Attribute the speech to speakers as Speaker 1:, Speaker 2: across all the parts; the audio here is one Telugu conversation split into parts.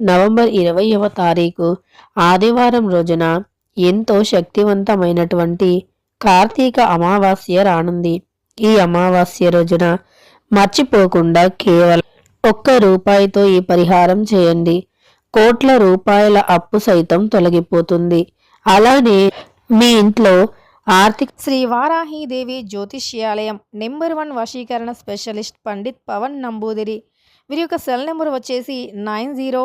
Speaker 1: నవంబర్ ఇరవైవ తారీఖు ఆదివారం రోజున ఎంతో శక్తివంతమైనటువంటి కార్తీక అమావాస్య రానుంది. ఈ అమావాస్య రోజున మర్చిపోకుండా కేవలం ఒక్క రూపాయితో ఈ పరిహారం చేయండి. కోట్ల రూపాయల అప్పు సైతం తొలగిపోతుంది. అలానే మీ ఇంట్లో ఆర్థిక
Speaker 2: శ్రీ వారాహీదేవి జ్యోతిష్యాలయం నెంబర్ వన్ వశీకరణ స్పెషలిస్ట్ పండిత్ పవన్ నంబూదిరి. వీరి యొక్క సెల్ నెంబర్ వచ్చేసి nine zero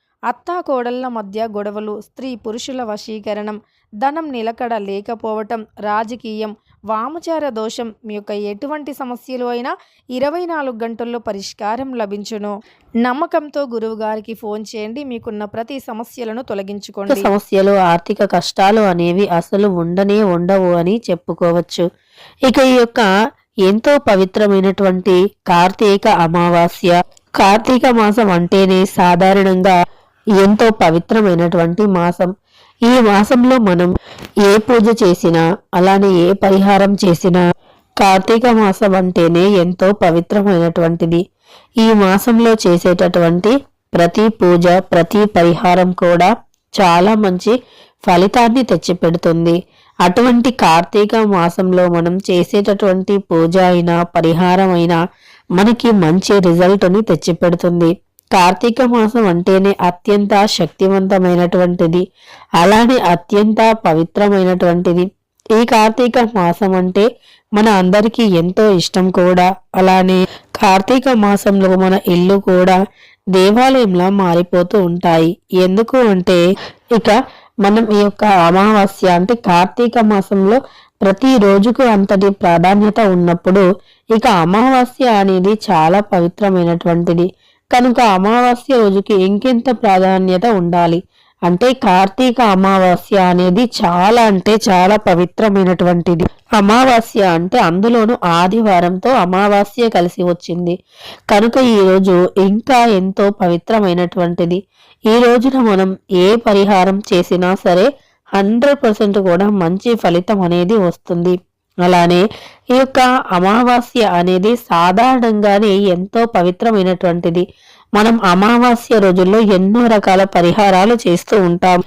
Speaker 2: అత్తాకోడళ్ళ మధ్య గొడవలు స్త్రీ పురుషుల వశీకరణం ధనం నిలకడ లేకపోవటం రాజకీయం వామచార దోషం మీ యొక్క ఎటువంటి సమస్యలు అయినా ఇరవై నాలుగు గంటల్లో పరిష్కారం లభించును. నమ్మకంతో గురువు గారికి ఫోన్ చేయండి. మీకున్న ప్రతి సమస్యలను తొలగించుకోండి.
Speaker 1: సమస్యలు ఆర్థిక కష్టాలు అనేవి అసలు ఉండనే ఉండవు అని చెప్పుకోవచ్చు. ఇక ఈ యొక్క ఎంతో పవిత్రమైనటువంటి కార్తీక అమావాస్య. కార్తీక మాసం అంటేనే సాధారణంగా ఎంతో పవిత్రమైనటువంటి మాసం. ఈ మాసంలో మనం ఏ పూజ చేసినా అలానే ఏ పరిహారం చేసినా కార్తీక మాసం అంటేనే ఎంతో పవిత్రమైనటువంటిది. ఈ మాసంలో చేసేటటువంటి ప్రతి పూజ ప్రతి పరిహారం కూడా చాలా మంచి ఫలితాన్ని తెచ్చిపెడుతుంది. అటువంటి కార్తీక మాసంలో మనం చేసేటటువంటి పూజ అయినా పరిహారం అయినా మనకి మంచి రిజల్ట్ని తెచ్చిపెడుతుంది. కార్తీక మాసం అంటేనే అత్యంత శక్తివంతమైనటువంటిది. అలానే అత్యంత పవిత్రమైనటువంటిది. ఈ కార్తీక మాసం అంటే మన అందరికీ ఎంతో ఇష్టం కూడా. అలానే కార్తీక మాసంలో మన ఇల్లు కూడా దేవాలయంలా మారిపోతూ ఉంటాయి. ఎందుకు అంటే ఇక మనం ఈ యొక్క అమావాస్య అంటే కార్తీక మాసంలో ప్రతి రోజుకు అంతటి ప్రాధాన్యత ఉన్నప్పుడు ఇక అమావాస్య అనేది చాలా పవిత్రమైనటువంటిది. కనుక అమావాస్య రోజుకి ఇంకెంత ప్రాధాన్యత ఉండాలి? అంటే కార్తీక అమావాస్య అనేది చాలా అంటే చాలా పవిత్రమైనటువంటిది. అమావాస్య అంటే అందులోనూ ఆదివారంతో అమావాస్య కలిసి వచ్చింది. కనుక ఈ రోజు ఇంకా ఎంతో పవిత్రమైనటువంటిది. ఈ రోజున మనం ఏ పరిహారం చేసినా సరే హండ్రెడ్ పర్సెంట్ కూడా మంచి ఫలితం అనేది వస్తుంది. అలానే ఈ యొక్క అమావాస్య అనేది సాధారణంగానే ఎంతో పవిత్రమైనటువంటిది. మనం అమావాస్య రోజుల్లో ఎన్నో రకాల పరిహారాలు చేస్తూ ఉంటాం.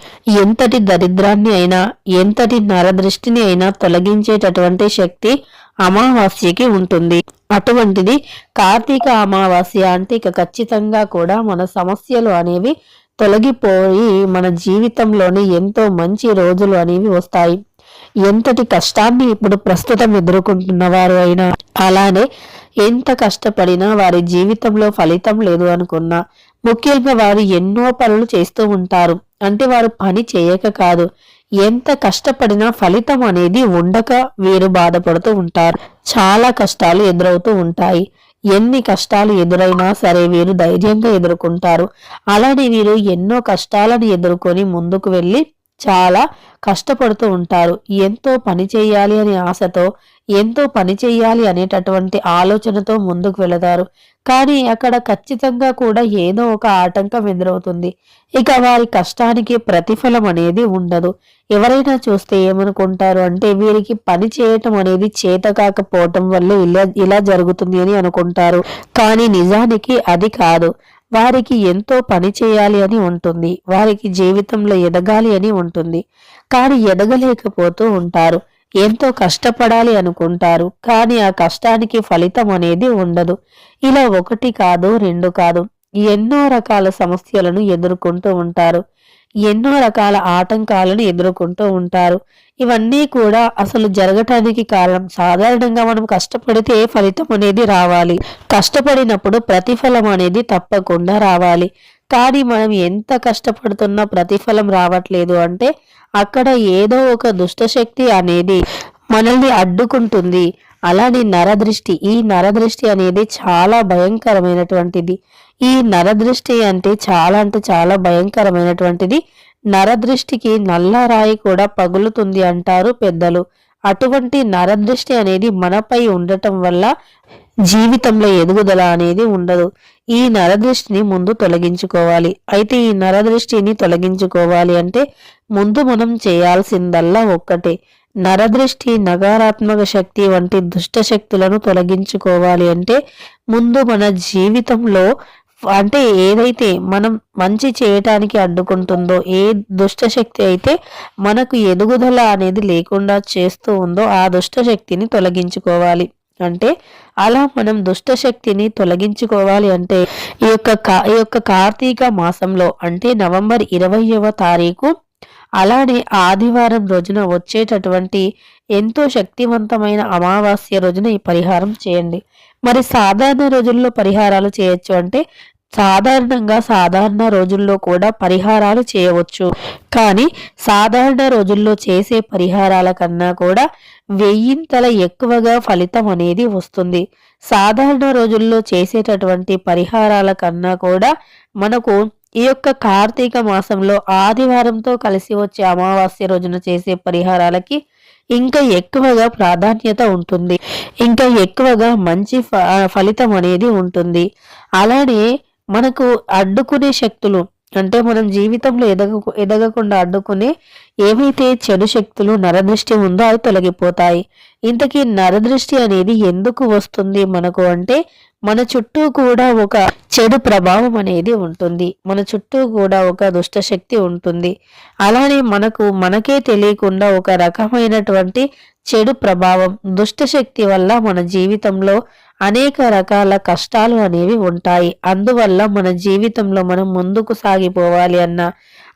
Speaker 1: ఎంతటి దరిద్రాన్ని అయినా ఎంతటి నరదృష్టిని అయినా తొలగించేటటువంటి శక్తి అమావాస్యకి ఉంటుంది. అటువంటిది కార్తీక అమావాస్య అంటే ఇక ఖచ్చితంగా కూడా మన సమస్యలు అనేవి తొలగిపోయి మన జీవితంలోని ఎంతో మంచి రోజులు అనేవి వస్తాయి. ఎంతటి కష్టాన్ని ఇప్పుడు ప్రస్తుతం ఎదుర్కొంటున్న వారు అయినా అలానే ఎంత కష్టపడినా వారి జీవితంలో ఫలితం లేదు అనుకున్నా ముఖ్యంగా వారు ఎన్నో పనులు చేస్తూ ఉంటారు. అంటే వారు పని చేయక కాదు ఎంత కష్టపడినా ఫలితం అనేది ఉండక వీరు బాధపడుతూ ఉంటారు. చాలా కష్టాలు ఎదురవుతూ ఉంటాయి. ఎన్ని కష్టాలు ఎదురైనా సరే వీరు ధైర్యంగా ఎదుర్కొంటారు. అలానే వీరు ఎన్నో కష్టాలను ఎదుర్కొని ముందుకు వెళ్ళి చాలా కష్టపడుతూ ఉంటారు. ఎంతో పని చేయాలి అనే ఆశతో ఎంతో పని చేయాలి అనేటటువంటి ఆలోచనతో ముందుకు వెళతారు. కానీ అక్కడ ఖచ్చితంగా కూడా ఏదో ఒక ఆటంకం ఎదురవుతుంది. ఇక వారి కష్టానికి ప్రతిఫలం అనేది ఉండదు. ఎవరైనా చూస్తే ఏమనుకుంటారు అంటే వీరికి పని చేయటం అనేది చేత కాకపోవటం వల్ల ఇలా ఇలా జరుగుతుంది అని అనుకుంటారు. కానీ నిజానికి అది కాదు. వారికి ఎంతో పని చేయాలి అని ఉంటుంది. వారికి జీవితంలో ఎదగాలి అని ఉంటుంది. కానీ ఎదగలేకపోతూ ఉంటారు. ఎంతో కష్టపడాలి అనుకుంటారు. కానీ ఆ కష్టానికి ఫలితం అనేది ఉండదు. ఇలా ఒకటి కాదు రెండు కాదు. ఎన్నో రకాల సమస్యలను ఎదుర్కొంటూ ఉంటారు. ఎన్నో రకాల ఆటంకాలను ఎదుర్కొంటూ ఉంటారు. ఇవన్నీ కూడా అసలు జరగటానికి కారణం సాధారణంగా మనం కష్టపడితే ఫలితం అనేది రావాలి. కష్టపడినప్పుడు ప్రతిఫలం అనేది తప్పకుండా రావాలి. కానీ మనం ఎంత కష్టపడుతున్నా ప్రతిఫలం రావట్లేదు అంటే అక్కడ ఏదో ఒక దుష్టశక్తి అనేది మనల్ని అడ్డుకుంటుంది. అలానే నరదృష్టి. ఈ నరదృష్టి అనేది చాలా భయంకరమైనటువంటిది. ఈ నరదృష్టి అంటే చాలా అంటే చాలా భయంకరమైనటువంటిది. నరదృష్టికి నల్ల రాయి కూడా పగులుతుంది అంటారు పెద్దలు. అటువంటి నరదృష్టి అనేది మనపై ఉండటం వల్ల జీవితంలో ఎదుగుదల అనేది ఉండదు. ఈ నరదృష్టిని ముందు తొలగించుకోవాలి. అయితే ఈ నరదృష్టిని తొలగించుకోవాలి అంటే ముందు మనం చేయాల్సిందల్లా ఒక్కటే. నరదృష్టి నకారాత్మక శక్తి వంటి దుష్ట శక్తులను తొలగించుకోవాలి అంటే ముందు మన జీవితంలో అంటే ఏదైతే మనం మంచి చేయటానికి అడ్డుకుంటుందో ఏ దుష్ట శక్తి అయితే మనకు ఎదుగుదల అనేది లేకుండా చేస్తూ ఉందో ఆ దుష్ట శక్తిని తొలగించుకోవాలి. అంటే అలా మనం దుష్ట శక్తిని తొలగించుకోవాలి అంటే ఈ యొక్క కా- ఈ యొక్క కార్తీక మాసంలో అంటే నవంబర్ ఇరవయవ తారీఖు అలానే ఆదివారం రోజున వచ్చేటటువంటి ఎంతో శక్తివంతమైన అమావాస్య రోజున ఈ పరిహారం చేయండి. మరి సాధారణ రోజుల్లో పరిహారాలు చేయొచ్చు అంటే సాధారణంగా సాధారణ రోజుల్లో కూడా పరిహారాలు చేయవచ్చు. కానీ సాధారణ రోజుల్లో చేసే పరిహారాల కన్నా కూడా వెయ్యింతల ఎక్కువగా ఫలితం అనేది వస్తుంది. సాధారణ రోజుల్లో చేసేటటువంటి పరిహారాల కన్నా కూడా మనకు ఈ యొక్క కార్తీక మాసంలో ఆదివారంతో కలిసి వచ్చే అమావాస్య రోజున చేసే పరిహారాలకి ఇంకా ఎక్కువగా ప్రాధాన్యత ఉంటుంది. ఇంకా ఎక్కువగా మంచి ఫ- ఫలితం అనేది ఉంటుంది. అలానే మనకు అడ్డుకునే శక్తులు అంటే మనం జీవితంలో ఎదగ ఎదగకుండా అడ్డుకునే ఏవైతే చెడు శక్తులు నరదృష్టి ఉందో అవి తొలగిపోతాయి. ఇంతకీ నరదృష్టి అనేది ఎందుకు వస్తుంది మనకు అంటే మన చుట్టూ కూడా ఒక చెడు ప్రభావం అనేది ఉంటుంది. మన చుట్టూ కూడా ఒక దుష్ట శక్తి ఉంటుంది. అలానే మనకు మనకే తెలియకుండా ఒక రకమైనటువంటి చెడు ప్రభావం దుష్ట శక్తి వల్ల మన జీవితంలో అనేక రకాల కష్టాలు అనేవి ఉంటాయి. అందువల్ల మన జీవితంలో మనం ముందుకు సాగిపోవాలి అన్న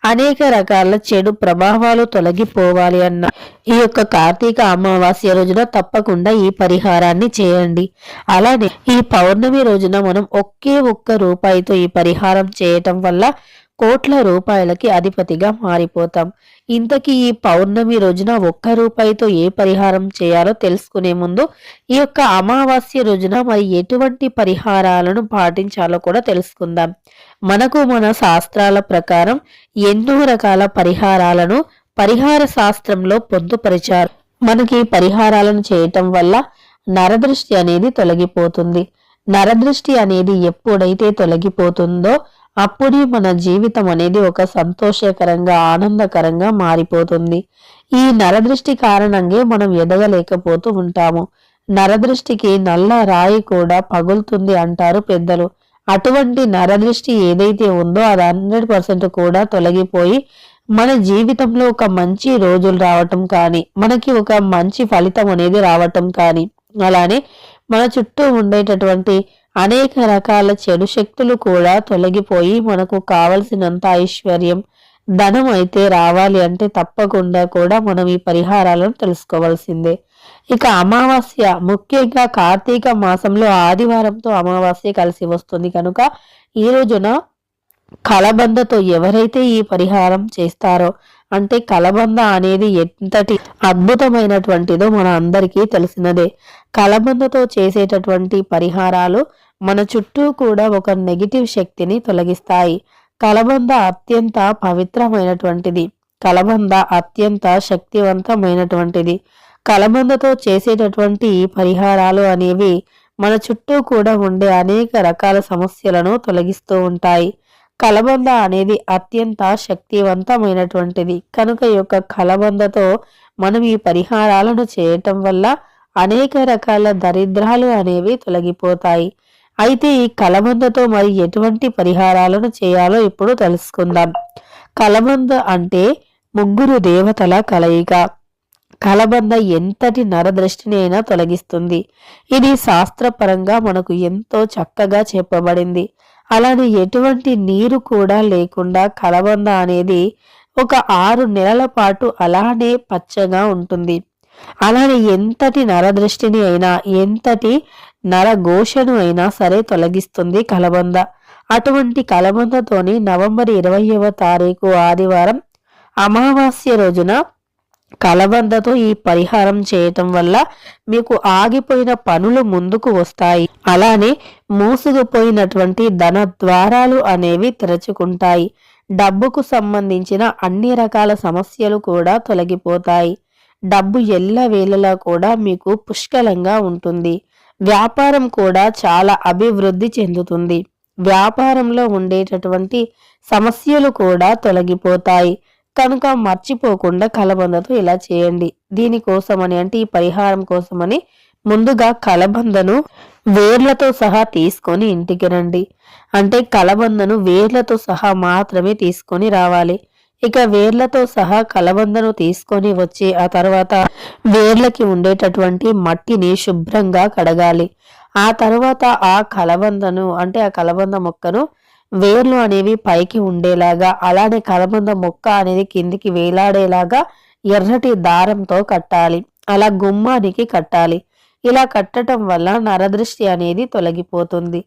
Speaker 1: అనేక రకాల చెడు ప్రభావాలు తొలగిపోవాలి అన్న ఈ యొక్క కార్తీక అమావాస్య రోజున తప్పకుండా ఈ పరిహారాన్ని చేయండి. అలానే ఈ పౌర్ణమి రోజున మనం ఒకే ఒక్క రూపాయితో ఈ పరిహారం చేయటం వల్ల కోట్ల రూపాయలకి అధిపతిగా మారిపోతాం. ఇంతకీ ఈ పౌర్ణమి రోజున ఒక్క రూపాయితో ఏ పరిహారం చేయాలో తెలుసుకునే ముందు ఈ యొక్క అమావాస్య రోజున మరి ఎటువంటి పరిహారాలను పాటించాలో కూడా తెలుసుకుందాం. మనకు మన శాస్త్రాల ప్రకారం ఎన్నో రకాల పరిహారాలను పరిహార శాస్త్రంలో పొందుపరిచారు. మనకి పరిహారాలను చేయటం వల్ల నరదృష్టి అనేది తొలగిపోతుంది. నరదృష్టి అనేది ఎప్పుడైతే తొలగిపోతుందో అప్పుడే మన జీవితం అనేది ఒక సంతోషకరంగా ఆనందకరంగా మారిపోతుంది. ఈ నరదృష్టి కారణంగా మనం ఎదగలేకపోతూ ఉంటాము. నరదృష్టికి నల్ల రాయి కూడా పగులుతుంది అంటారు పెద్దలు. అటువంటి నరదృష్టి ఏదైతే ఉందో అది హండ్రెడ్ పర్సెంట్ కూడా తొలగిపోయి మన జీవితంలో ఒక మంచి రోజులు రావటం కానీ మనకి ఒక మంచి ఫలితం అనేది రావటం కానీ అలానే మన చుట్టూ ఉండేటటువంటి అనేక రకాల చెడు శక్తులు కూడా తొలగిపోయి మనకు కావలసినంత ఐశ్వర్యం ధనం అయితే రావాలి అంటే తప్పకుండా కూడా మనం ఈ పరిహారాలను తెలుసుకోవాల్సిందే. ఇక అమావాస్య ముఖ్యంగా కార్తీక మాసంలో ఆదివారంతో అమావాస్య కలిసి వస్తుంది. కనుక ఈ రోజున కలబందతో ఎవరైతే ఈ పరిహారం చేస్తారో అంటే కలబంద అనేది ఎంతటి అద్భుతమైనటువంటిదో మన అందరికీ తెలిసినదే. కలబందతో చేసేటటువంటి పరిహారాలు మన చుట్టూ కూడా ఒక నెగిటివ్ శక్తిని తొలగిస్తాయి. కలబంద అత్యంత పవిత్రమైనటువంటిది. కలబంద అత్యంత శక్తివంతమైనటువంటిది. కలబందతో చేసేటటువంటి పరిహారాలు అనేవి మన చుట్టూ కూడా ఉండే అనేక రకాల సమస్యలను తొలగిస్తూ ఉంటాయి. కలబంద అనేది అత్యంత శక్తివంతమైనటువంటిది. కనుక ఈ యొక్క కలబందతో మనం ఈ పరిహారాలను చేయటం వల్ల అనేక రకాల దరిద్రాలు అనేవి తొలగిపోతాయి. అయితే ఈ కలబందతో మరి ఎటువంటి పరిహారాలను చేయాలో ఇప్పుడు తెలుసుకుందాం. కలబంద అంటే ముగ్గురు దేవతల కలయిక. కలబంద ఎంతటి నరదృష్టిని అయినా తొలగిస్తుంది. ఇది శాస్త్రపరంగా మనకు ఎంతో చక్కగా చెప్పబడింది. అలానే ఎటువంటి నీరు కూడా లేకుండా కలబంద అనేది ఒక ఆరు నెలల పాటు అలానే పచ్చగా ఉంటుంది. అలానే ఎంతటి నరదృష్టిని అయినా ఎంతటి నరఘోషను అయినా సరే తొలగిస్తుంది కలబంద. అటువంటి కలబందతోని నవంబర్ ఇరవయవ తారీఖు ఆదివారం అమావాస్య రోజున కలబందతో ఈ పరిహారం చేయటం వల్ల మీకు ఆగిపోయిన పనులు ముందుకు వస్తాయి. అలానే మూసుకుపోయినటువంటి ధన ద్వారాలు అనేవి తెరచుకుంటాయి. డబ్బుకు సంబంధించిన అన్ని రకాల సమస్యలు కూడా తొలగిపోతాయి. డబ్బు ఎల్లవేళలా కూడా మీకు పుష్కలంగా ఉంటుంది. వ్యాపారం కూడా చాలా అభివృద్ధి చెందుతుంది. వ్యాపారంలో ఉండేటటువంటి సమస్యలు కూడా తొలగిపోతాయి. కనుక మర్చిపోకుండా కలబందతో ఇలా చేయండి. దీనికోసమని అంటే ఈ పరిహారం కోసమని ముందుగా కలబందను వేర్లతో సహా తీసుకొని ఇంటికి రండి. అంటే కలబందను వేర్లతో సహా మాత్రమే తీసుకొని రావాలి. ఇక వేర్లతో సహా కలబందను తీసుకొని వచ్చి ఆ తర్వాత వేర్లకి ఉండేటటువంటి మట్టిని శుభ్రంగా కడగాలి. ఆ తర్వాత ఆ కలబందను అంటే ఆ కలబంద మొక్కను వేర్లు అనేవి పైకి ఉండేలాగా అలానే కలబంద మొక్క అనేది కిందికి వేలాడేలాగా ఎర్రటి దారంతో కట్టాలి. అలా గుమ్మానికి కట్టాలి. ఇలా కట్టడం వల్ల నరదృష్టి అనేది తొలగిపోతుంది.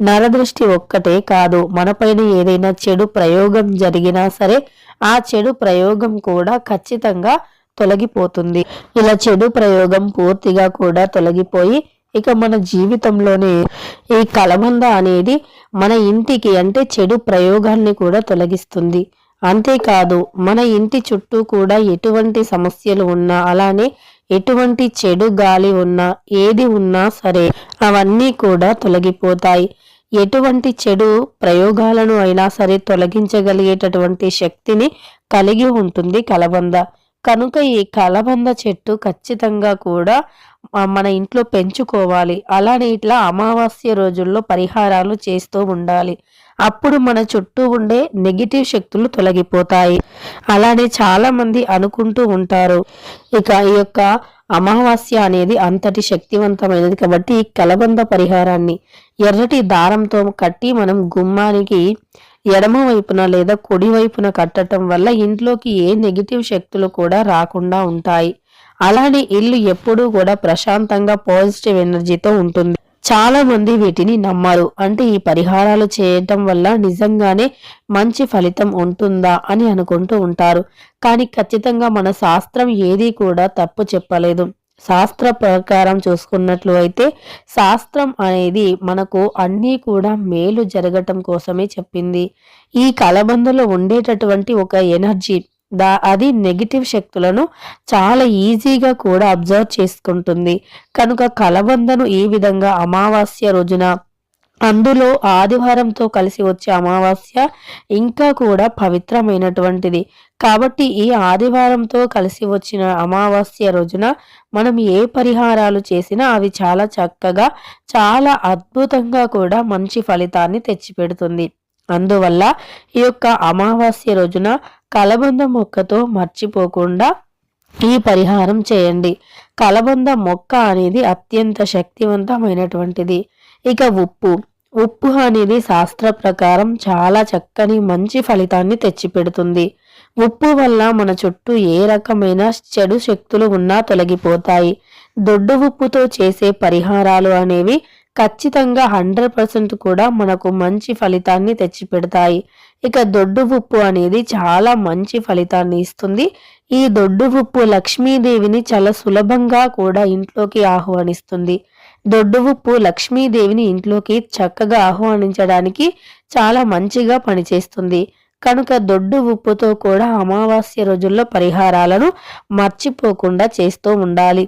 Speaker 1: నరదృష్టి ఒక్కటే కాదు మనపైన ఏదైనా చెడు ప్రయోగం జరిగినా సరే ఆ చెడు ప్రయోగం కూడా ఖచ్చితంగా తొలగిపోతుంది. ఇలా చెడు ప్రయోగం పూర్తిగా కూడా తొలగిపోయి ఇక మన జీవితంలోనే ఈ కలబంద అనేది మన ఇంటికి అంటే చెడు ప్రయోగాన్ని కూడా తొలగిస్తుంది. అంతేకాదు మన ఇంటి చుట్టూ కూడా ఎటువంటి సమస్యలు ఉన్నా అలానే ఎటువంటి చెడు గాలి ఉన్నా ఏది ఉన్నా సరే అవన్నీ కూడా తొలగిపోతాయి. ఎటువంటి చెడు ప్రయోగాలను అయినా సరే తొలగించగలిగేటటువంటి శక్తిని కలిగి ఉంటుంది కలబంద. కనుక ఈ కలబంద చెట్టు ఖచ్చితంగా కూడా మన ఇంట్లో పెంచుకోవాలి. అలానే ఇట్లా అమావాస్య రోజుల్లో పరిహారాలు చేస్తూ ఉండాలి. అప్పుడు మన చుట్టూ ఉండే నెగిటివ్ శక్తులు తొలగిపోతాయి. అలానే చాలా మంది అనుకుంటూ ఉంటారు ఇక ఈ యొక్క అమావాస్య అనేది అంతటి శక్తివంతమైనది కాబట్టి ఈ కలబంద పరిహారాన్ని ఎర్రటి దారంతో కట్టి మనం గుమ్మానికి ఎడమ వైపున లేదా కుడి వైపున కట్టడం వల్ల ఇంట్లోకి ఏ నెగిటివ్ శక్తులు కూడా రాకుండా ఉంటాయి. అలానే ఇల్లు ఎప్పుడూ కూడా ప్రశాంతంగా పాజిటివ్ ఎనర్జీతో ఉంటుంది. చాలా మంది వీటిని నమ్మరు. అంటే ఈ పరిహారాలు చేయటం వల్ల నిజంగానే మంచి ఫలితం ఉంటుందా అని అనుకుంటూ ఉంటారు. కానీ ఖచ్చితంగా మన శాస్త్రం ఏదీ కూడా తప్పు చెప్పలేదు. శాస్త్ర ప్రకారం చూసుకున్నట్లు అయితే శాస్త్రం అనేది మనకు అన్నీ కూడా మేలు జరగటం కోసమే చెప్పింది. ఈ కలబందలో ఉండేటటువంటి ఒక ఎనర్జీ దా అది నెగిటివ్ శక్తులను చాలా ఈజీగా కూడా అబ్జర్వ్ చేసుకుంటుంది. కనుక కలబందను ఈ విధంగా అమావాస్య రోజున అందులో ఆదివారంతో కలిసి వచ్చే అమావాస్య ఇంకా కూడా పవిత్రమైనటువంటిది. కాబట్టి ఈ ఆదివారంతో కలిసి వచ్చిన అమావాస్య రోజున మనం ఏ పరిహారాలు చేసినా అవి చాలా చక్కగా చాలా అద్భుతంగా కూడా మంచి ఫలితాన్ని తెచ్చిపెడుతుంది. అందువల్ల ఈ యొక్క అమావాస్య రోజున కలబంద మొక్కతో మర్చిపోకుండా ఈ పరిహారం చేయండి. కలబంద మొక్క అనేది అత్యంత శక్తివంతమైనటువంటిది. ఇక ఉప్పు. ఉప్పు అనేది శాస్త్ర ప్రకారం చాలా చక్కని మంచి ఫలితాన్ని తెచ్చిపెడుతుంది. ఉప్పు వల్ల మన చుట్టూ ఏ రకమైన చెడు శక్తులు ఉన్నా తొలగిపోతాయి. దొడ్డు ఉప్పుతో చేసే పరిహారాలు అనేవి ఖచ్చితంగా హండ్రెడ్ పర్సెంట్ కూడా మనకు మంచి ఫలితాన్ని తెచ్చిపెడతాయి. ఇక దొడ్డు ఉప్పు అనేది చాలా మంచి ఫలితాన్ని ఇస్తుంది. ఈ దొడ్డు ఉప్పు లక్ష్మీదేవిని చాలా సులభంగా కూడా ఇంట్లోకి ఆహ్వానిస్తుంది. దొడ్డు ఉప్పు లక్ష్మీదేవిని ఇంట్లోకి చక్కగా ఆహ్వానించడానికి చాలా మంచిగా పనిచేస్తుంది. కనుక దొడ్డు ఉప్పుతో కూడా అమావాస్య రోజుల్లో పరిహారాలను మర్చిపోకుండా చేస్తూ ఉండాలి.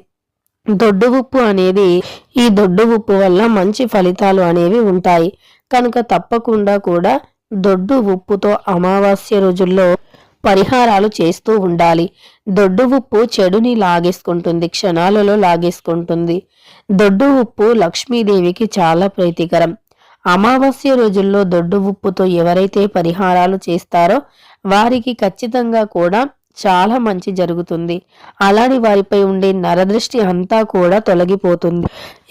Speaker 1: దొడ్డు ఉప్పు అనేది ఈ దొడ్డు ఉప్పు వల్ల మంచి ఫలితాలు అనేవి ఉంటాయి. కనుక తప్పకుండా కూడా దొడ్డు ఉప్పుతో అమావాస్య రోజుల్లో పరిహారాలు చేస్తూ ఉండాలి. దొడ్డు ఉప్పు చెడుని లాగేసుకుంటుంది క్షణాలలో లాగేసుకుంటుంది. దొడ్డు ఉప్పు లక్ష్మీదేవికి చాలా ప్రీతికరం. అమావాస్య రోజుల్లో దొడ్డు ఉప్పుతో ఎవరైతే పరిహారాలు చేస్తారో వారికి ఖచ్చితంగా కూడా చాలా మంచి జరుగుతుంది. అలాని వారిపై ఉండే నరదృష్టి అంతా కూడా తొలగిపోతుంది.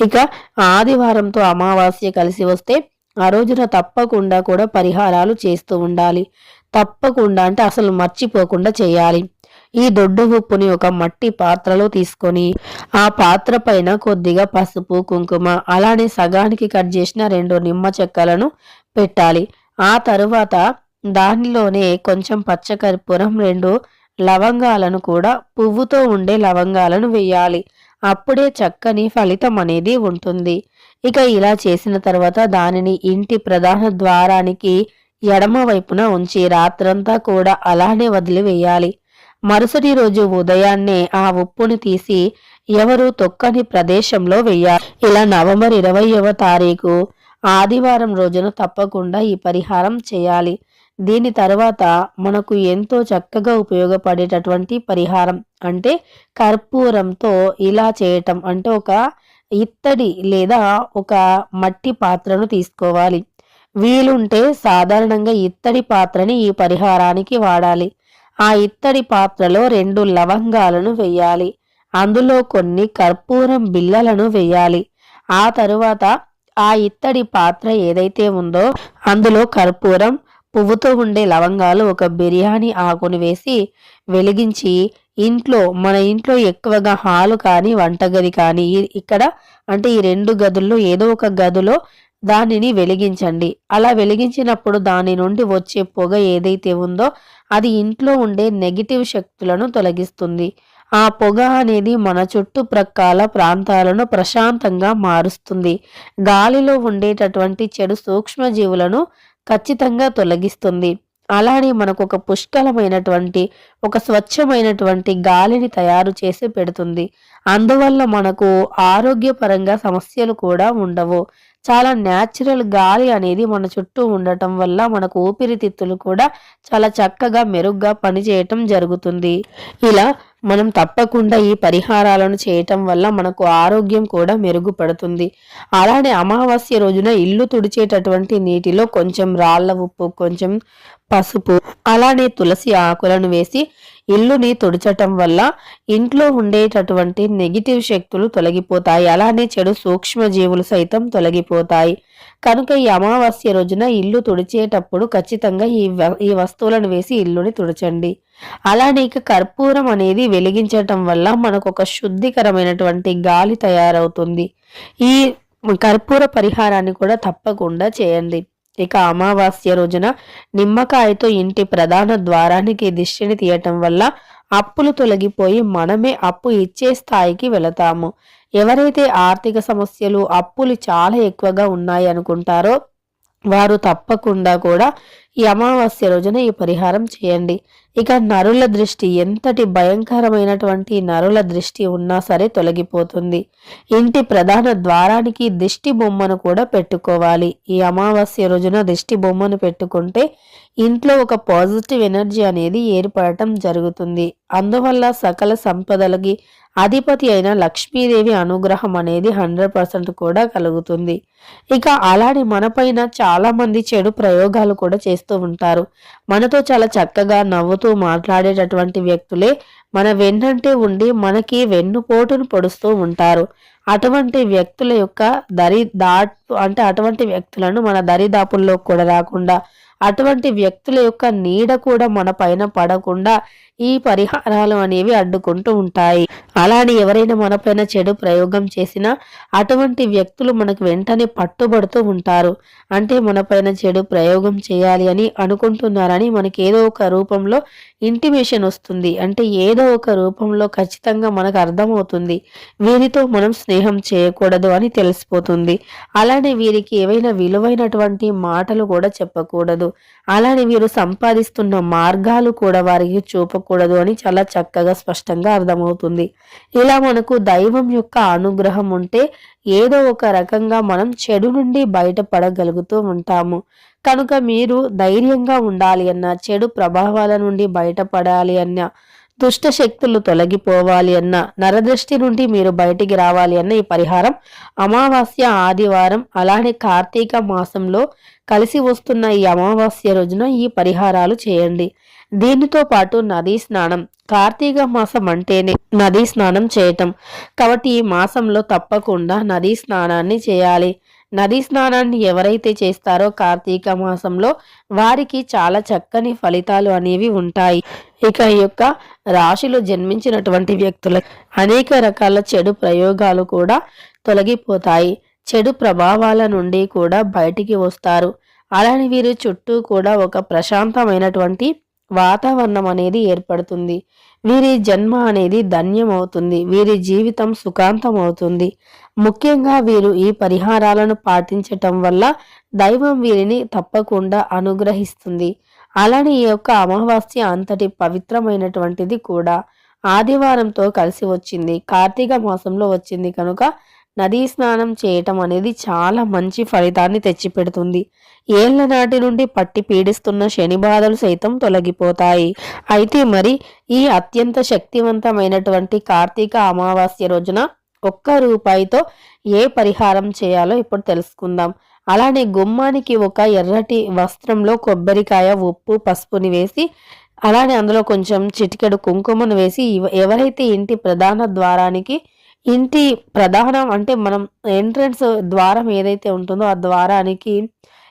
Speaker 1: ఇక ఆదివారంతో అమావాస్య కలిసి వస్తే ఆ రోజున తప్పకుండా కూడా పరిహారాలు చేస్తూ ఉండాలి. తప్పకుండా అంటే అసలు మర్చిపోకుండా చేయాలి. ఈ దొడ్డు ఉప్పుని ఒక మట్టి పాత్రలో తీసుకొని ఆ పాత్ర పైన కొద్దిగా పసుపు కుంకుమ అలానే సగానికి కట్ చేసిన రెండు నిమ్మ చెక్కలను పెట్టాలి. ఆ తరువాత దానిలోనే కొంచెం పచ్చకర్పూరం రెండు లవంగాలను కూడా పువ్వుతో ఉండే లవంగాలను వేయాలి. అప్పుడే చక్కని ఫలితం అనేది ఉంటుంది. ఇక ఇలా చేసిన తర్వాత దానిని ఇంటి ప్రధాన ద్వారానికి ఎడమ వైపున ఉంచి రాత్రంతా కూడా అలానే వదిలివేయాలి మరుసటి రోజు ఉదయాన్నే ఆ ఉప్పుని తీసి ఎవరు తొక్కని ప్రదేశంలో వెయ్యాలి ఇలా నవంబర్ ఇరవైవ తారీఖు ఆదివారం రోజున తప్పకుండా ఈ పరిహారం చేయాలి. దీని తర్వాత మనకు ఎంతో చక్కగా ఉపయోగపడేటటువంటి పరిహారం అంటే కర్పూరంతో ఇలా చేయటం అంటే ఒక ఇత్తడి లేదా ఒక మట్టి పాత్రను తీసుకోవాలి. వీలుంటే సాధారణంగా ఇత్తడి పాత్రని ఈ పరిహారానికి వాడాలి. ఆ ఇత్తడి పాత్రలో రెండు లవంగాలను వెయ్యాలి అందులో కొన్ని కర్పూరం బిళ్ళలను వెయ్యాలి ఆ తరువాత ఆ ఇత్తడి పాత్ర ఏదైతే ఉందో అందులో కర్పూరం పువ్వుతో ఉండే లవంగాలు ఒక బిర్యానీ ఆకును వేసి వెలిగించి ఇంట్లో మన ఇంట్లో ఎక్కువగా హాలు కానీ వంటగది కానీ ఇక్కడ అంటే ఈ రెండు గదుల్లో ఏదో ఒక గదిలో దానిని వెలిగించండి. అలా వెలిగించినప్పుడు దాని నుండి వచ్చే పొగ ఏదైతే ఉందో అది ఇంట్లో ఉండే నెగిటివ్ శక్తులను తొలగిస్తుంది. ఆ పొగ అనేది మన చుట్టుప్రక్కల ప్రాంతాలను ప్రశాంతంగా మారుస్తుంది. గాలిలో ఉండేటటువంటి చెడు సూక్ష్మజీవులను ఖచ్చితంగా తొలగిస్తుంది. అలానే మనకు ఒక పుష్కలమైనటువంటి ఒక స్వచ్ఛమైనటువంటి గాలిని తయారు చేసి పెడుతుంది. అందువల్ల మనకు ఆరోగ్యపరంగా సమస్యలు కూడా ఉండవు. చాలా న్యాచురల్ గాలి అనేది మన చుట్టూ ఉండటం వల్ల మనకు ఊపిరితిత్తులు కూడా చాలా చక్కగా మెరుగ్గా పనిచేయటం జరుగుతుంది. ఇలా మనం తప్పకుండా ఈ పరిహారాలను చేయటం వల్ల మనకు ఆరోగ్యం కూడా మెరుగుపడుతుంది. అలానే అమావాస్య రోజున ఇల్లు తుడిచేటటువంటి నీటిలో కొంచెం రాళ్ళ ఉప్పు కొంచెం పసుపు అలానే తులసి ఆకులను వేసి ఇల్లుని తుడచటం వల్ల ఇంట్లో ఉండేటటువంటి నెగిటివ్ శక్తులు తొలగిపోతాయి. అలానే చెడు సూక్ష్మజీవులు సైతం తొలగిపోతాయి. కనుక ఈ అమావాస్య రోజున ఇల్లు తుడిచేటప్పుడు ఖచ్చితంగా ఈ వ- ఈ వస్తువులను వేసి ఇల్లుని తుడచండి. అలానే ఇక కర్పూరం అనేది వెలిగించటం వల్ల మనకు ఒక శుద్ధికరమైనటువంటి గాలి తయారవుతుంది. ఈ కర్పూర పరిహారాన్ని కూడా తప్పకుండా చేయండి. ఇక అమావాస్య రోజున నిమ్మకాయతో ఇంటి ప్రధాన ద్వారానికి దిష్టిని తీయటం వల్ల అప్పులు తొలగిపోయి మనమే అప్పు ఇచ్చే స్థాయికి వెళతాము. ఎవరైతే ఆర్థిక సమస్యలు అప్పులు చాలా ఎక్కువగా ఉన్నాయి అనుకుంటారో వారు తప్పకుండా కూడా ఈ అమావాస్య రోజున ఈ పరిహారం చేయండి. ఇక నరుల దృష్టి ఎంతటి భయంకరమైనటువంటి నరుల దృష్టి ఉన్నా సరే తొలగిపోతుంది. ఇంటి ప్రధాన ద్వారానికి దిష్టి బొమ్మను కూడా పెట్టుకోవాలి. ఈ అమావాస్య రోజున దిష్టి బొమ్మను పెట్టుకుంటే ఇంట్లో ఒక పాజిటివ్ ఎనర్జీ అనేది ఏర్పడటం జరుగుతుంది. అందువల్ల సకల సంపదలకి అధిపతి అయిన లక్ష్మీదేవి అనుగ్రహం అనేది హండ్రెడ్ పర్సెంట్ కూడా కలుగుతుంది. ఇక అలానే మనపైన చాలా మంది చెడు ప్రయోగాలు కూడా చేస్తూ ఉంటారు. మనతో చాలా చక్కగా నవ్వుతూ మాట్లాడేటటువంటి వ్యక్తులే మన వెన్నంటే ఉండి మనకి వెన్నుపోటును పొడుస్తూ ఉంటారు. అటువంటి వ్యక్తుల యొక్క దరి దాటు అంటే అటువంటి వ్యక్తులను మన దరిదాపుల్లో కూడా రాకుండా అటువంటి వ్యక్తుల యొక్క నీడ కూడా మన పైన పడకుండా ఈ పరిహారాలు అనేవి అడ్డుకుంటూ ఉంటాయి. అలానే ఎవరైనా మనపైన చెడు ప్రయోగం చేసినా అటువంటి వ్యక్తులు మనకు వెంటనే పట్టుబడుతూ ఉంటారు. అంటే మనపైన చెడు ప్రయోగం చేయాలి అని అనుకుంటున్నారని మనకి ఏదో ఒక రూపంలో ఇంటిమేషన్ వస్తుంది. అంటే ఏదో ఒక రూపంలో ఖచ్చితంగా మనకు అర్థమవుతుంది. వీరితో మనం స్నేహం చేయకూడదు అని తెలిసిపోతుంది. అలానే వీరికి ఏవైనా విలువైనటువంటి మాటలు కూడా చెప్పకూడదు. అలానే వీరు సంపాదిస్తున్న మార్గాలు కూడా వారికి చూపకూడదు అని చాలా చక్కగా స్పష్టంగా అర్థమవుతుంది. ఇలా మనకు దైవం యొక్క అనుగ్రహం ఉంటే ఏదో ఒక రకంగా మనం చెడు నుండి బయటపడగలుగుతూ ఉంటాము. కనుక మీరు ధైర్యంగా ఉండాలి అన్న చెడు ప్రభావాల నుండి బయటపడాలి అన్న దుష్ట శక్తులు తొలగిపోవాలి అన్న నరదృష్టి నుండి మీరు బయటికి రావాలి అన్న ఈ పరిహారం అమావాస్య ఆదివారం అలానే కార్తీక మాసంలో కలిసి వస్తున్న ఈ అమావాస్య రోజున ఈ పరిహారాలు చేయండి. దీనితో పాటు నదీ స్నానం. కార్తీక మాసం అంటేనే నదీ స్నానం చేయటం. కాబట్టి ఈ మాసంలో తప్పకుండా నదీ స్నానాన్ని చేయాలి. నదీ స్నానాన్ని ఎవరైతే చేస్తారో కార్తీక మాసంలో వారికి చాలా చక్కని ఫలితాలు అనేవి ఉంటాయి. ఇక ఈ యొక్క రాశిలో జన్మించినటువంటి వ్యక్తులకు అనేక రకాల చెడు ప్రయోగాలు కూడా తొలగిపోతాయి. చెడు ప్రభావాల నుండి కూడా బయటికి వస్తారు. అలానే వీరి చుట్టూ కూడా ఒక ప్రశాంతమైనటువంటి వాతావరణం అనేది ఏర్పడుతుంది. వీరి జన్మ అనేది ధన్యమవుతుంది. వీరి జీవితం సుఖాంతం అవుతుంది ముఖ్యంగా వీరు ఈ పరిహారాలను పాటించటం వల్ల దైవం వీరిని తప్పకుండా అనుగ్రహిస్తుంది. అలానే ఈ యొక్క అమావాస్య అంతటి పవిత్రమైనటువంటిది కూడా ఆదివారంతో కలిసి వచ్చింది. కార్తీక మాసంలో వచ్చింది కనుక నదీ స్నానం చేయటం అనేది చాలా మంచి ఫలితాన్ని తెచ్చిపెడుతుంది. ఏళ్ళ నాటి నుండి పట్టి పీడిస్తున్న శని బాధలు సైతం తొలగిపోతాయి. అయితే మరి ఈ అత్యంత శక్తివంతమైనటువంటి కార్తీక అమావాస్య రోజున ఒక్క రూపాయితో ఏ పరిహారం చేయాలో ఇప్పుడు తెలుసుకుందాం. అలానే గుమ్మానికి ఒక ఎర్రటి వస్త్రంలో కొబ్బరికాయ ఉప్పు పసుపుని వేసి అలానే అందులో కొంచెం చిటికెడు కుంకుమను వేసి ఎవరైతే ఇంటి ప్రధాన ద్వారానికి ఇంటి ప్రధానం అంటే మనం ఎంట్రన్స్ ద్వారం ఏదైతే ఉంటుందో ఆ ద్వారానికి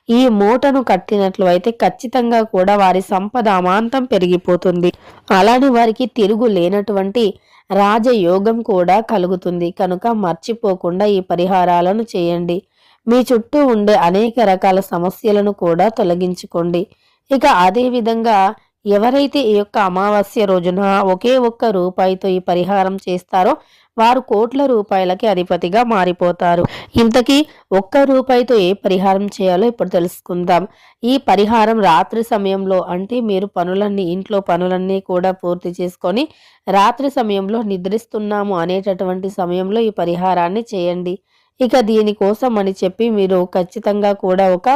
Speaker 1: ఈ మూటను కట్టినట్లు అయితే ఖచ్చితంగా కూడా వారి సంపద అమాంతం పెరిగిపోతుంది. అలానే వారికి తిరుగు లేనటువంటి రాజయోగం కూడా కలుగుతుంది. కనుక మర్చిపోకుండా ఈ పరిహారాలను చేయండి. మీ చుట్టూ ఉండే అనేక రకాల సమస్యలను కూడా తొలగించుకోండి. ఇక అదేవిధంగా ఎవరైతే ఈ యొక్క అమావాస్య రోజున ఒకే ఒక్క రూపాయితో ఈ పరిహారం చేస్తారో వారు కోట్ల రూపాయలకి అధిపతిగా మారిపోతారు. ఇంతకీ ఒక్క రూపాయితో ఏ పరిహారం చేయాలో ఇప్పుడు తెలుసుకుందాం. ఈ పరిహారం రాత్రి సమయంలో అంటే మీరు పనులన్నీ ఇంట్లో పనులన్నీ కూడా పూర్తి చేసుకొని రాత్రి సమయంలో నిద్రిస్తున్నాము అనేటటువంటి సమయంలో ఈ పరిహారాన్ని చేయండి. ఇక దీనికోసం అని చెప్పి మీరు ఖచ్చితంగా కూడా ఒక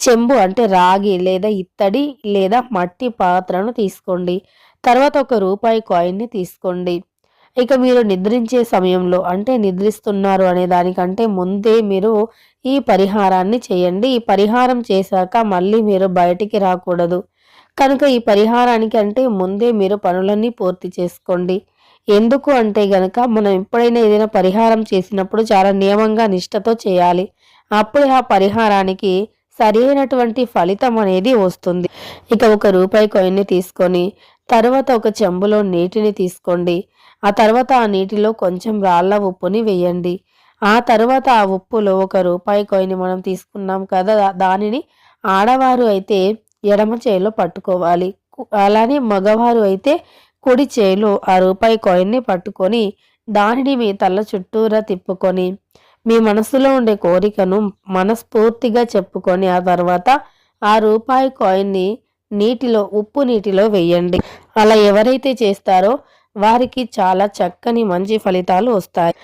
Speaker 1: చెంబు అంటే రాగి లేదా ఇత్తడి లేదా మట్టి పాత్రను తీసుకోండి. తర్వాత ఒక రూపాయి కాయిన్ని తీసుకోండి. ఇక మీరు నిద్రించే సమయంలో అంటే నిద్రిస్తున్నారు అనే దానికంటే ముందే మీరు ఈ పరిహారాన్ని చేయండి. ఈ పరిహారం చేశాక మళ్ళీ మీరు బయటికి రాకూడదు. కనుక ఈ పరిహారానికి అంటే ముందే మీరు పనులన్నీ పూర్తి చేసుకోండి. ఎందుకు అంటే గనక మనం ఎప్పుడైనా ఏదైనా పరిహారం చేసినప్పుడు చాలా నియమంగా నిష్టతో చేయాలి. అప్పుడే ఆ పరిహారానికి సరైనటువంటి ఫలితం అనేది వస్తుంది. ఇక ఒక రూపాయి కాయిన్ని తీసుకొని తర్వాత ఒక చెంబులో నీటిని తీసుకోండి. ఆ తర్వాత ఆ నీటిలో కొంచెం రాళ్ళ ఉప్పుని వేయండి. ఆ తర్వాత ఆ ఉప్పులో ఒక రూపాయి కాయిన్ మనం తీసుకున్నాం కదా దానిని ఆడవారు అయితే ఎడమ చేయిలో పట్టుకోవాలి. అలానే మగవారు అయితే కుడి చేయిలో ఆ రూపాయి కాయిన్ని పట్టుకొని దానిని మీ తల చుట్టూరా తిప్పుకొని మీ మనసులో ఉండే కోరికను మనస్ఫూర్తిగా చెప్పుకొని ఆ తర్వాత ఆ రూపాయి కాయిన్ని నీటిలో ఉప్పు నీటిలో వేయండి. అలా ఎవరైతే చేస్తారో వారికి చాలా చక్కని మంచి ఫలితాలు వస్తాయి.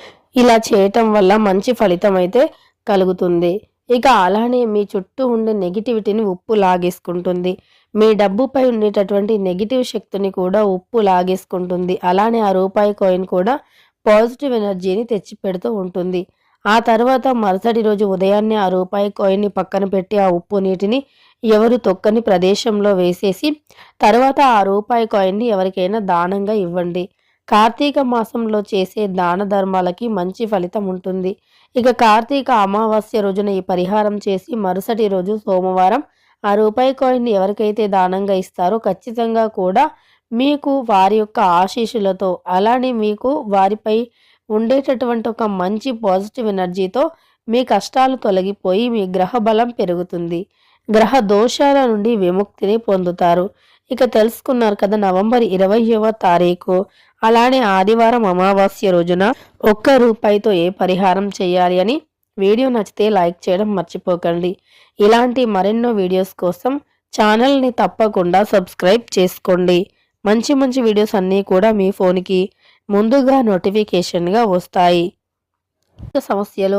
Speaker 1: ఇలా చేయటం వల్ల మంచి ఫలితం అయితే కలుగుతుంది. ఇక అలానే మీ చుట్టూ ఉండే నెగిటివిటీని ఉప్పు లాగేసుకుంటుంది. మీ డబ్బుపై ఉండేటటువంటి నెగిటివ్ శక్తిని కూడా ఉప్పు లాగేసుకుంటుంది. అలానే ఆ రూపాయి కాయిన్ కూడా పాజిటివ్ ఎనర్జీని తెచ్చిపెడుతూ ఉంటుంది. ఆ తర్వాత మరుసటి రోజు ఉదయాన్నే ఆ రూపాయి కాయిన్ని పక్కన పెట్టి ఆ ఉప్పు నీటిని ఎవరు తొక్కని ప్రదేశంలో వేసేసి తర్వాత ఆ రూపాయి కాయిన్ని ఎవరికైనా దానంగా ఇవ్వండి. కార్తీక మాసంలో చేసే దాన ధర్మాలకి మంచి ఫలితం ఉంటుంది. ఇక కార్తీక అమావాస్య రోజున ఈ పరిహారం చేసి మరుసటి రోజు సోమవారం ఆ రూపాయి కాయిన్ని ఎవరికైతే దానంగా ఇస్తారో ఖచ్చితంగా కూడా మీకు వారి యొక్క ఆశీస్సులతో అలానే మీకు వారిపై ఉండేటటువంటి ఒక మంచి పాజిటివ్ ఎనర్జీతో మీ కష్టాలు తొలగిపోయి మీ గ్రహ బలం పెరుగుతుంది. గ్రహ దోషాల నుండి విముక్తిని పొందుతారు. ఇక తెలుసుకున్నారు కదా నవంబర్ ఇరవైవ తారీఖు. అలానే ఆదివారం అమావాస్య రోజున ఒక్క రూపాయితో ఏ పరిహారం చేయాలి అని వీడియో నచ్చితే లైక్ చేయడం మర్చిపోకండి. ఇలాంటి మరెన్నో వీడియోస్ కోసం ఛానల్ని తప్పకుండా సబ్స్క్రైబ్ చేసుకోండి. మంచి మంచి వీడియోస్ అన్నీ కూడా మీ ఫోన్కి ముందుగా నోటిఫికేషన్గా వస్తాయి. సమస్యలు